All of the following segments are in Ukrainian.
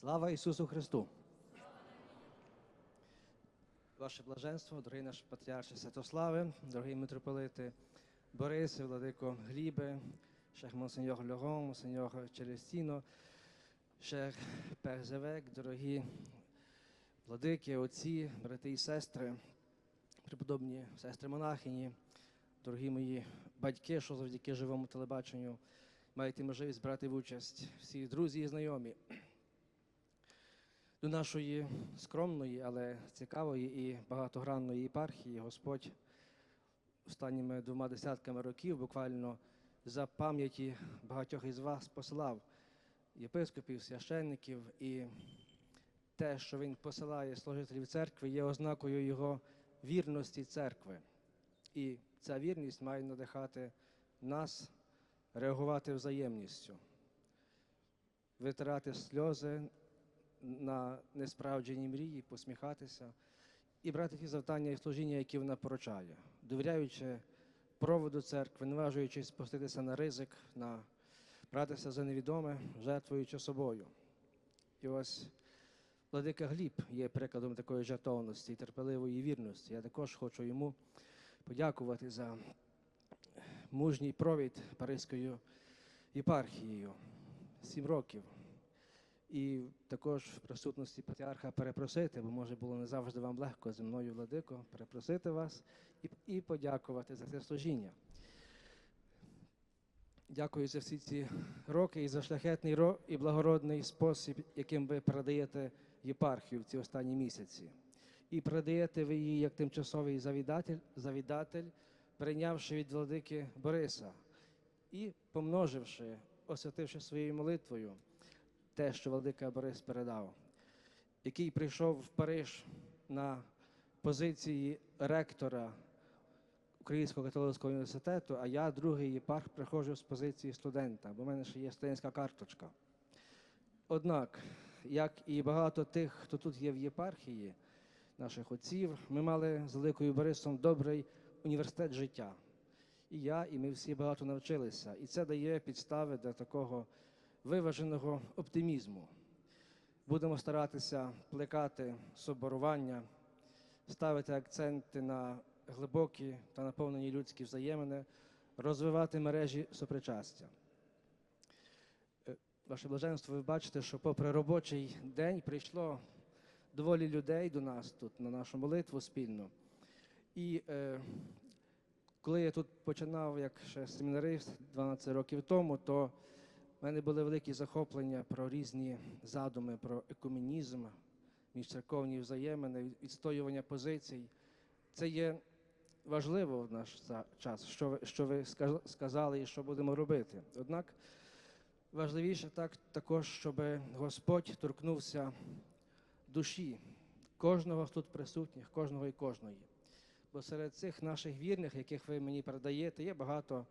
Слава Ісусу Христу! Ваше блаженство, дорогий наш патріарше Святославе, дорогі митрополити Борисе, владико Глібе, шех Монсеньор Льорон, Монсеньор Челестіно, шех Перзевек, дорогі владики, отці, брати і сестри, преподобні сестри монахині, дорогі мої батьки, що завдяки живому телебаченню маєте можливість брати в участь всі друзі і знайомі до нашої скромної, але цікавої і багатогранної єпархії Господь останніми двома десятками років буквально за пам'яті багатьох із вас посилав єпископів, священників, і те, що він посилає служителів церкви, є ознакою його вірності церкви. І ця вірність має надихати нас реагувати взаємністю, витирати сльози на несправджені мрії, посміхатися і брати ті завдання і служіння, які вона поручає, довіряючи проводу церкви, не важуючись спуститися на ризик, на братися за невідоме, жертвуючи собою. І ось Владика Гліб є прикладом такої жертовності терпеливої вірності. Я також хочу йому подякувати за мужній провід Паризькою єпархією. Сім років. І також в присутності патріарха перепросити, бо може було не завжди вам легко зі мною, владико, перепросити вас і, і подякувати за це служіння. Дякую за всі ці роки і за шляхетний і благородний спосіб, яким ви передаєте єпархію в ці останні місяці. І передаєте ви її як тимчасовий завідатель, завідатель, прийнявши від владики Бориса і помноживши, освятивши своєю молитвою те, що владика Борис передав, який прийшов в Париж на позиції ректора Українського католицького університету, а я, другий єпарх, приходжу з позиції студента, бо в мене ще є студентська карточка. Однак, як і багато тих, хто тут є в єпархії, наших отців, ми мали з Великою Борисом добрий університет життя. І я, і ми всі багато навчилися. І це дає підстави для такого виваженого оптимізму. Будемо старатися плекати соборування, ставити акценти на глибокі та наповнені людські взаємини, розвивати мережі сопричастя. Е, Ваше блаженство, ви бачите, що попри робочий день прийшло доволі людей до нас тут на нашу молитву спільну. І е, коли я тут починав як ще семінарист 12 років тому, то в мене були великі захоплення про різні задуми, про екуменізм, міжцерковні взаємини, відстоювання позицій. Це є важливо в наш час, що ви, що ви сказали і що будемо робити. Однак важливіше так, також, щоб Господь торкнувся душі кожного тут присутніх, кожного і кожної. Бо серед цих наших вірних, яких ви мені передаєте, є багато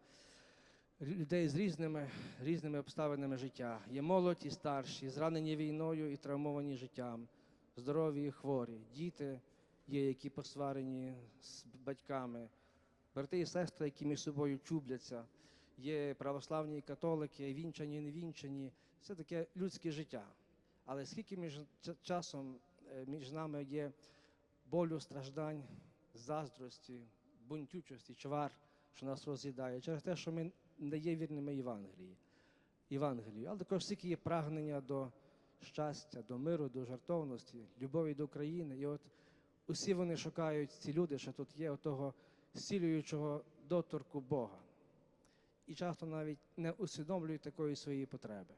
людей з різними, різними обставинами життя. Є молодь і старші, зранені війною і травмовані життям, здорові і хворі, діти є, які посварені з батьками, брати і сестри, які між собою чубляться, є православні католики, вінчані і невінчані. Це таке людське життя. Але скільки між часом е, між нами є болю, страждань, заздрості, бунтючості, чвар, що нас роз'їдає, через те, що ми не є вірними Євангелії, Євангелію, але також скільки є прагнення до щастя, до миру, до жартовності, любові до України. І от усі вони шукають, ці люди, що тут є, того зцілюючого доторку Бога. І часто навіть не усвідомлюють такої своєї потреби.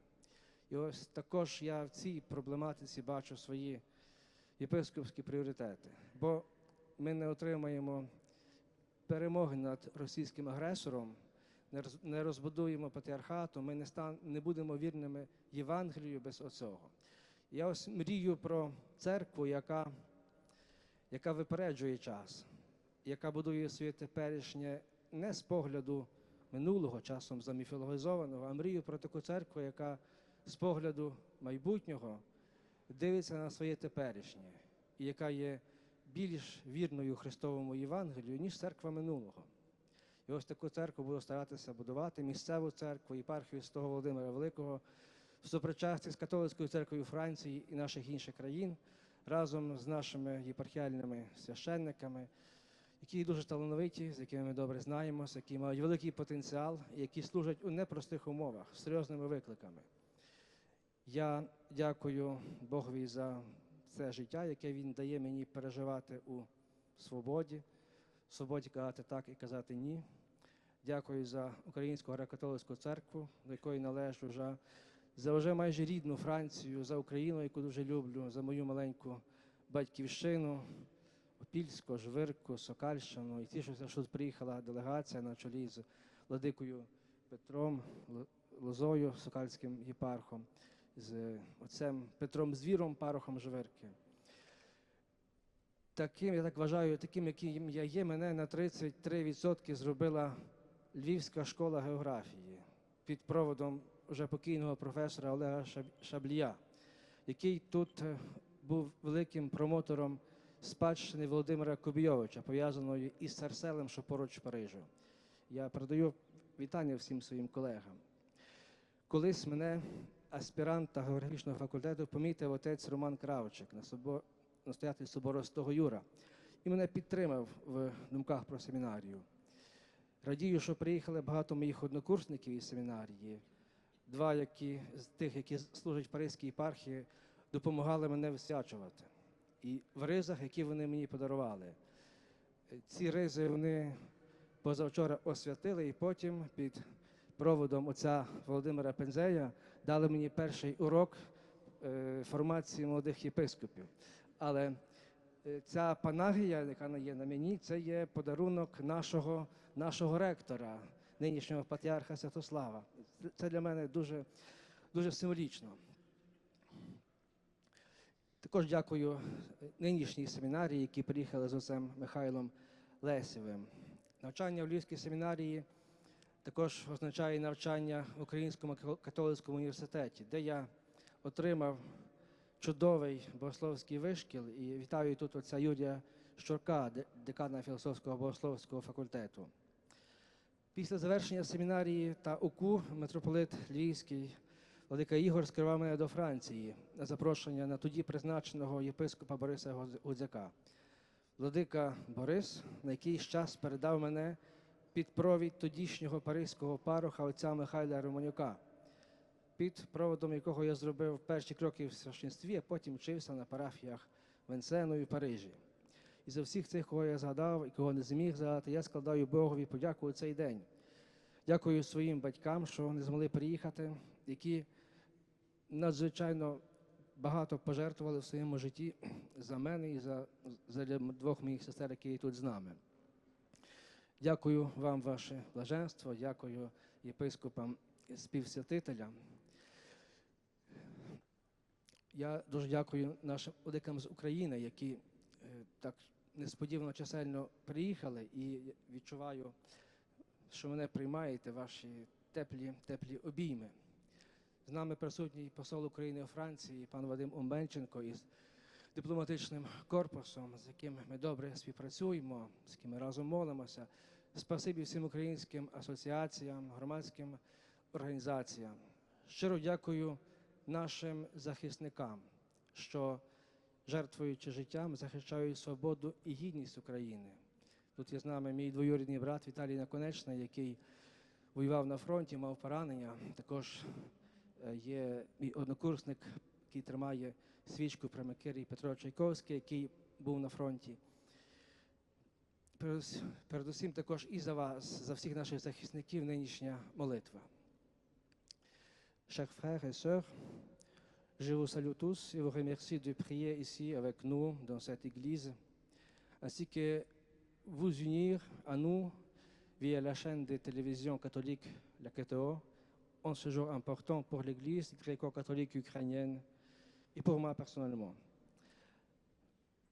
І ось також я в цій проблематиці бачу свої єпископські пріоритети, бо ми не отримаємо перемоги над російським агресором, не роз- розбудуємо патріархату, ми не, стан, не будемо вірними Євангелію без оцього. Я ось мрію про церкву, яка, яка випереджує час, яка будує своє теперішнє не з погляду минулого, часом заміфологізованого, а мрію про таку церкву, яка з погляду майбутнього дивиться на своє теперішнє, і яка є більш вірною Христовому Євангелію, ніж церква минулого. І ось таку церкву буду старатися будувати, місцеву церкву, єпархію Святого Володимира Великого, в сопричасті з католицькою церквою Франції і наших інших країн разом з нашими єпархіальними священниками, які дуже талановиті, з якими ми добре знаємося, які мають великий потенціал, які служать у непростих умовах з серйозними викликами. Я дякую Богові за це життя, яке Він дає мені переживати у свободі, свободі казати так і казати ні. Дякую за Українську греко-католицьку церкву, до якої належу вже за вже майже рідну Францію, за Україну, яку дуже люблю, за мою маленьку батьківщину, Опільську, Жвирку, Сокальщину. І тішуся, що тут приїхала делегація на чолі з владикою Петром Лозою, Сокальським єпархом, з отцем Петром Звіром, парохом Жвирки. Таким, я так вважаю, таким, яким я є, мене на 33% зробила Львівська школа географії під проводом вже покійного професора Олега Шаб- Шаблія, який тут е, був великим промотором спадщини Володимира Кобійовича, пов'язаної із Сарселем, що поруч Парижу. Я передаю вітання всім своїм колегам. Колись мене аспіранта географічного факультету помітив отець Роман Кравчик, настоятель собору Святого Юра, і мене підтримав в думках про семінарію. Радію, що приїхали багато моїх однокурсників із семінарії. Два які, з тих, які служать в Паризькій єпархії, допомагали мене висвячувати. І в ризах, які вони мені подарували. Ці ризи вони позавчора освятили, і потім під проводом отця Володимира Пензея дали мені перший урок е, формації молодих єпископів. Але ця панагія, яка є на мені, це є подарунок нашого, нашого ректора, нинішнього патріарха Святослава. Це- Це для мене дуже, дуже символічно. Також дякую нинішній семінарії, які приїхали з отцем Михайлом Лесєвим. Навчання в Львівській семінарії також означає навчання в Українському католицькому університеті, де я отримав чудовий богословський вишкіл і вітаю тут отця Юрія Щурка, декана філософського богословського факультету. Після завершення семінарії та УКУ митрополит Львівський Владика Ігор скерував мене до Франції на запрошення на тоді призначеного єпископа Бориса Гудз- Гудзяка. Владика Борис на якийсь час передав мене під провід тодішнього паризького пароха отця Михайла Романюка, під проводом якого я зробив перші кроки в священстві, а потім вчився на парафіях Венсену і Парижі. І за всіх цих, кого я згадав і кого не зміг згадати, я складаю Богові подяку у цей день. Дякую своїм батькам, що не змогли приїхати, які надзвичайно багато пожертвували в своєму житті за мене і за, за двох моїх сестер, які тут з нами. Дякую вам, ваше блаженство, дякую єпископам співсвятителям. Я дуже дякую нашим одикам з України, які е, так несподівано чисельно приїхали, і відчуваю, що мене приймаєте, ваші теплі, теплі обійми. З нами присутній посол України у Франції, пан Вадим Умбенченко із дипломатичним корпусом, з яким ми добре співпрацюємо, з яким ми разом молимося. Спасибі всім українським асоціаціям, громадським організаціям. Щиро дякую нашим захисникам, що жертвуючи життям, захищають свободу і гідність України. Тут є з нами мій двоюрідний брат Віталій Наконечний, який воював на фронті, мав поранення. Також е, є мій однокурсник, який тримає свічку при Микирі Петро Чайковський, який був на фронті. Передусім також і за вас, за всіх наших захисників, нинішня молитва. Chers frères et sœurs, je vous salue tous et vous remercie de prier ici avec nous dans cette église, ainsi que vous unir à nous via la chaîne de télévision catholique, la KTO, en ce jour important pour l'église gréco-catholique ukrainienne et pour moi personnellement.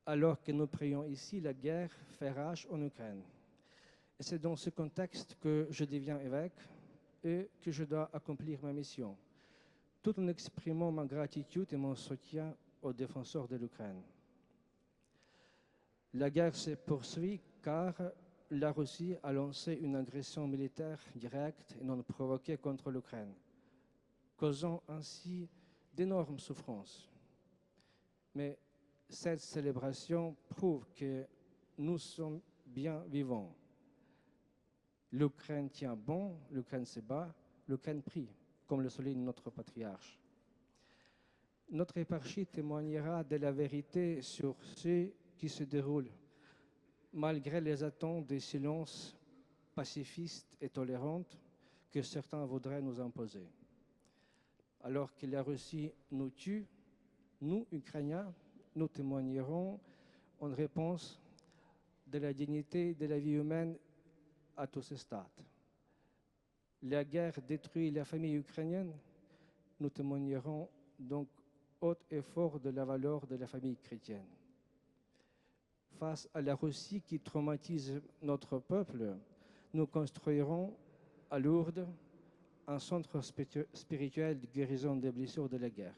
Alors que nous prions ici, la guerre fait rage en Ukraine. Et c'est dans ce contexte que je deviens évêque et que je dois accomplir ma mission, tout en exprimant ma gratitude et mon soutien aux défenseurs de l'Ukraine. La guerre se poursuit car la Russie a lancé une agression militaire directe et non provoquée contre l'Ukraine. causant ainsi d'énormes souffrances. Mais cette célébration prouve que nous sommes bien vivants. L'Ukraine tient bon, l'Ukraine se bat, l'Ukraine prie, comme le souligne notre patriarche. Notre éparchie témoignera de la vérité sur ce qui se déroule, malgré les attentes des silences pacifistes et tolérantes que certains voudraient nous imposer. Alors que la Russie nous tue, nous, Ukrainiens, nous témoignerons en réponse de la dignité de la vie humaine à tous ces stades. La guerre détruit la famille ukrainienne, nous témoignerons donc haut et fort de la valeur de la famille chrétienne. Face à la Russie qui traumatise notre peuple, nous construirons à Lourdes un centre spirituel de guérison des blessures de la guerre.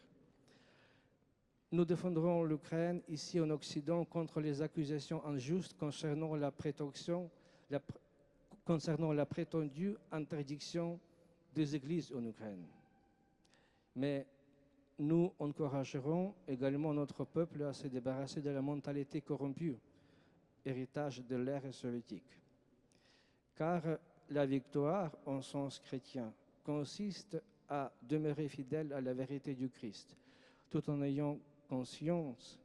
Nous défendrons l'Ukraine ici en Occident contre les accusations injustes concernant la prétention, la, concernant la prétendue interdiction des églises en Ukraine. Mais nous encouragerons également notre peuple à se débarrasser de la mentalité corrompue, héritage de l'ère soviétique. Car la victoire, en sens chrétien, consiste à demeurer fidèle à la vérité du Christ, tout en ayant conscience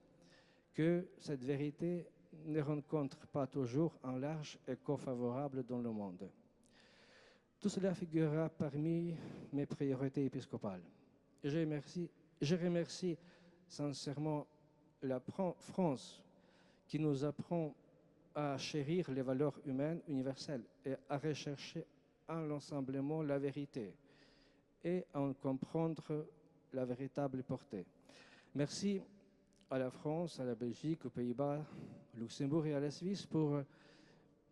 que cette vérité ne rencontre pas toujours un large écho favorable dans le monde. Tout cela figurera parmi mes priorités épiscopales. Je remercie, je remercie sincèrement la France qui nous apprend à chérir les valeurs humaines universelles et à rechercher en l'ensemblement la vérité et à en comprendre la véritable portée. Merci à la France, à la Belgique, aux Pays-Bas, au Luxembourg et à la Suisse pour,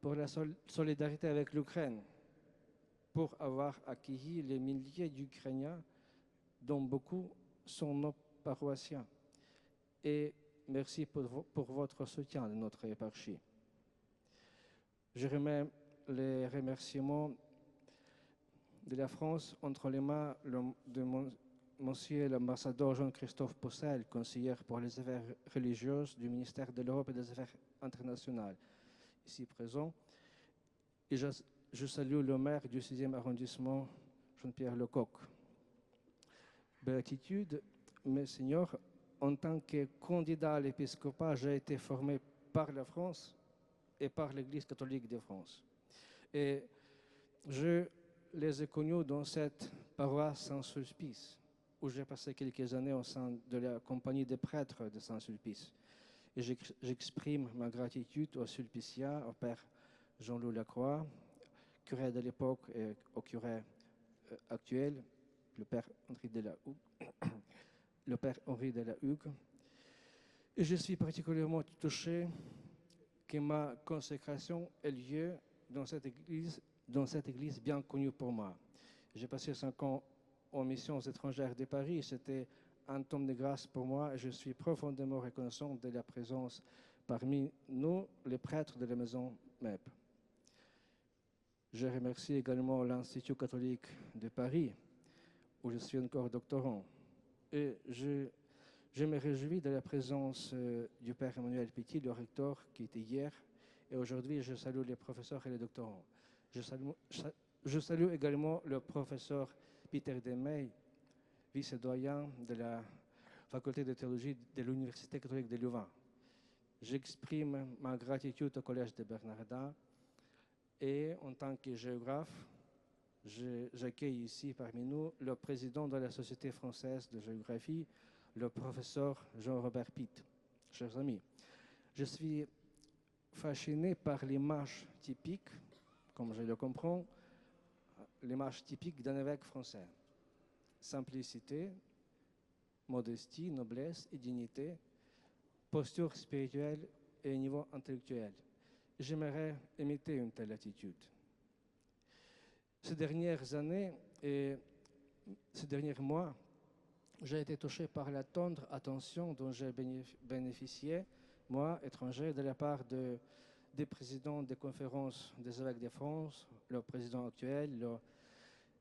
pour la solidarité avec l'Ukraine, pour avoir accueilli les milliers d'Ukrainiens dont beaucoup sont nos paroissiens. Et merci pour, pour votre soutien de notre éparchie. Je remets les remerciements de la France entre les mains de mon, Monsieur l'ambassadeur Jean-Christophe Possel, conseiller pour les affaires religieuses du ministère de l'Europe et des Affaires internationales, ici présent. Et je, salue le maire du 6e arrondissement, Jean-Pierre Lecoq. Béatitude, mes seigneurs, en tant que candidat à l'épiscopat, j'ai été formé par la France et par l'Église catholique de France. Et je les ai connus dans cette paroisse sans sulpice où j'ai passé quelques années au sein de la compagnie des prêtres de Saint-Sulpice. Et j'exprime ma gratitude au sulpicien, au père Jean-Loup Lacroix, curé de l'époque et au curé euh, actuel, le père Henri de la Hugue. Et je suis particulièrement touché que ma consécration ait lieu dans cette église bien connue pour moi. J'ai passé cinq ans aux missions étrangères de Paris. C'était un temps de grâce pour moi et je suis profondément reconnaissant de la présence parmi nous, les prêtres de la maison MEP. Je remercie également l'Institut catholique de Paris, où je suis encore doctorant. Et je, je me réjouis de la présence euh, du Père Emmanuel Petit, le recteur, qui était hier. Et aujourd'hui, je salue les professeurs et les doctorants. Je salue, je salue également le professeur Peter Demey, vice-doyen de la faculté de théologie de l'Université catholique de Louvain. J'exprime ma gratitude au Collège de Bernardin et en tant que géographe, j'accueille ici parmi nous le président de la Société française de géographie, le professeur Jean-Robert Pitt. Chers amis, je suis fasciné par l'image typique, comme je le comprends, l'image typique d'un évêque français. Simplicité, modestie, noblesse et dignité, posture spirituelle et niveau intellectuel. J'aimerais imiter une telle attitude. Ces dernières années et ces derniers mois, j'ai été touché par la tendre attention dont j'ai bénéficié, moi, étranger, de la part de, des présidents des conférences des évêques de France, le président actuel, le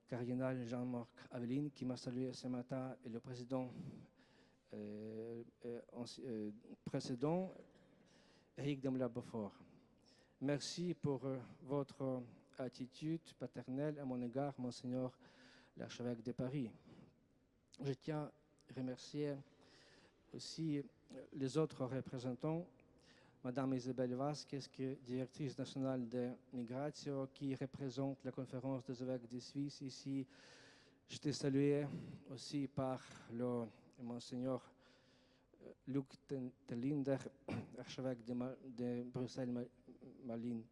cardinal Jean-Marc Aveline qui m'a salué ce matin et le président euh, euh, euh, précédent, Eric Demla Beaufort. Merci pour votre attitude paternelle à mon égard, Monseigneur l'archevêque de Paris. Je tiens à remercier aussi les autres représentants, Madame Isabelle Vasquez, directrice nationale de Migration, qui représente la conférence des évêques de Suisse ici. J'étais salué aussi par le Monseigneur euh, Luc Telinder, archevêque de, Ma- de Bruxelles-Malines.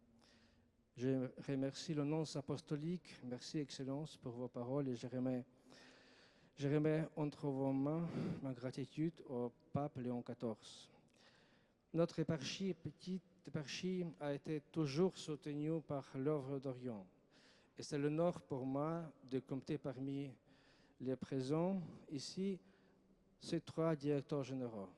Je remercie le nonce apostolique. Merci, Excellence, pour vos paroles et je je remets entre vos mains ma gratitude au pape Léon XIV. Notre éparchie, petite éparchie, a été toujours soutenue par l'œuvre d'Orient. Et c'est l'honneur pour moi de compter parmi les présents ici ces trois directeurs généraux.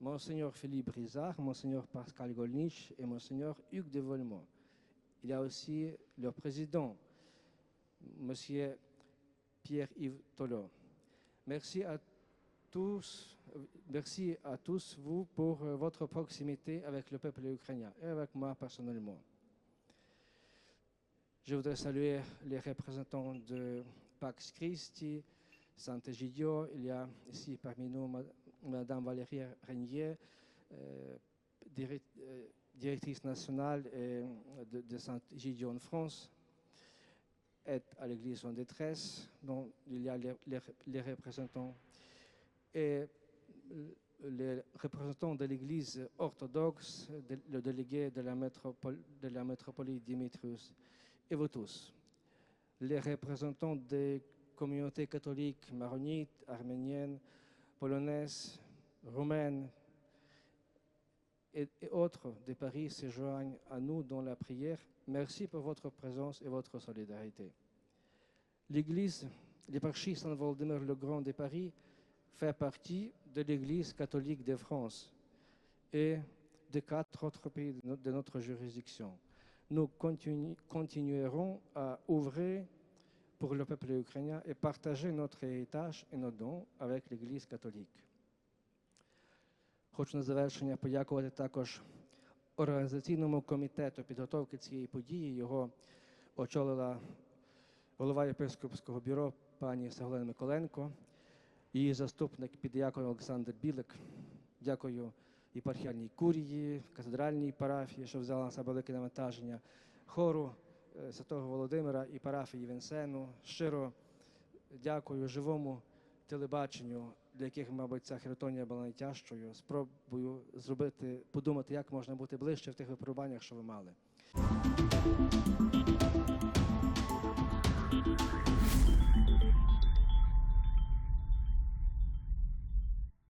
Monseigneur Philippe Brizard, Monseigneur Pascal Golnisch et Monseigneur Hugues de Volmont. Il y a aussi le président, Monsieur Pierre-Yves Tolot. Merci à tous, merci à tous vous pour euh, votre proximité avec le peuple ukrainien et avec moi personnellement. Je voudrais saluer les représentants de Pax Christi, Sant'Egidio. Il y a ici parmi nous ma- Madame Valérie Régnier, euh, euh, directrice nationale de, de Saint-Egidio en France, aide à l'Église en détresse, dont il y a les représentants et euh, les représentants de l'Église orthodoxe, le délégué de la, métropole, de la métropole Dimitrius, et vous tous, les représentants des communautés catholiques maronites, arméniennes, polonaises, roumaines et, et autres de Paris se joignent à nous dans la prière. Merci pour votre présence et votre solidarité. L'Église, l'éparchie Saint-Voldemar le Grand de Paris, fait partie de l'Église catholique de France et de quatre autres pays de no- de notre juridiction. Nous continu- continuerons à ouvrir pour le peuple ukrainien et partager notre héritage et nos dons avec l'Église catholique. Хочу на завершення подякувати також організаційному комітету підготовки цієї події. Його очолила голова єпископського бюро пані Саголена Миколенко, її заступник піддіякон Олександр Білик. Дякую єпархіальній курії, катедральній парафії, що взяла на себе велике навантаження, хору е, Святого Володимира і парафії Венсену. Щиро дякую живому телебаченню, для яких, мабуть, ця херотонія була найтяжчою. Спробую зробити, подумати, як можна бути ближче в тих випробуваннях, що ви мали.